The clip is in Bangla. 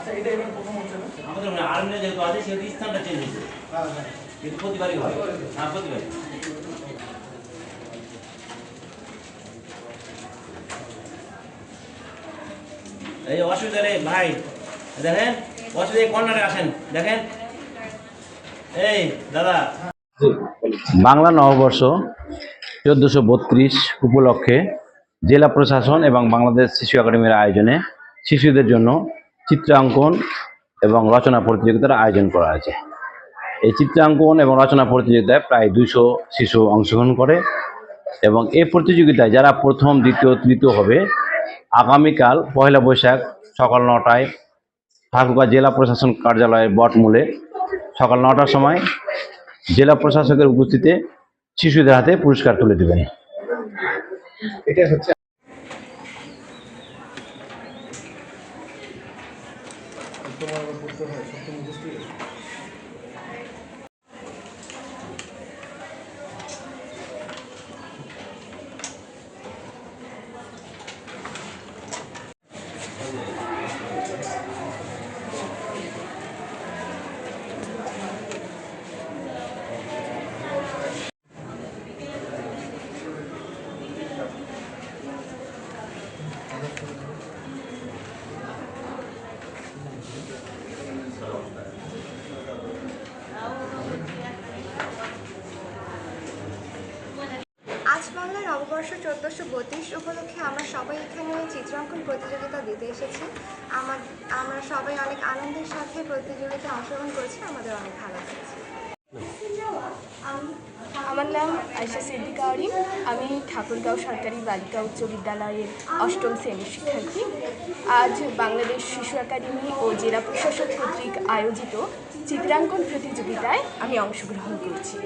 আচ্ছা এটা এবার প্রথম হচ্ছে না? আমাদের যেহেতু আছে সেহেতু স্থানটা চেঞ্জ হয়েছে। হ্যাঁ হ্যাঁ। কিন্তু প্রতিবারই হয়। হ্যাঁ প্রতিবারই। এই অসুবিধা নেই ভাই। দেখেন অসুবিধা কর্নারে আসেন। দেখেন। এই দাদা। বাংলা নববর্ষ চোদ্দোশো বত্রিশ উপলক্ষে জেলা প্রশাসন এবং বাংলাদেশ শিশু একাডেমির আয়োজনে শিশুদের জন্য চিত্রাঙ্কন এবং রচনা প্রতিযোগিতার আয়োজন করা হয়েছে। এই চিত্রাঙ্কন এবং রচনা প্রতিযোগিতায় প্রায় দুশো শিশু অংশগ্রহণ করে এবং এই প্রতিযোগিতায় যারা প্রথম, দ্বিতীয়, তৃতীয় হবে, আগামীকাল পয়লা বৈশাখ সকাল নটায় ঠাকুরগাঁ জেলা প্রশাসন কার্যালয়ের বটমূলে সকাল নটার সময় জেলা প্রশাসকের উপস্থিতিতে শিশুদের হাতে পুরস্কার তুলে দেবেন। এটা হচ্ছে তোমার আবার পড়তে হয় সপ্তম মুখস্থ আজ নববর্ষ চোদ্দোশো বত্রিশ উপলক্ষে আমরা সবাই এখানে চিত্রাঙ্কন প্রতিযোগিতা দিতে এসেছি। আমার, আমরা সবাই অনেক আনন্দের সাথে প্রতিযোগিতায় অংশগ্রহণ করেছি, আমাদের অনেক ভালো লেগেছে। আমার নাম আয়সা সিদ্দিকা আমি ঠাকুরগাঁও সরকারি বালিকা উচ্চ বিদ্যালয়ের অষ্টম শ্রেণির শিক্ষার্থী। আজ বাংলাদেশ শিশু একাডেমি ও জেলা প্রশাসক কর্তৃক আয়োজিত চিত্রাঙ্কন প্রতিযোগিতায় আমি অংশগ্রহণ করছি।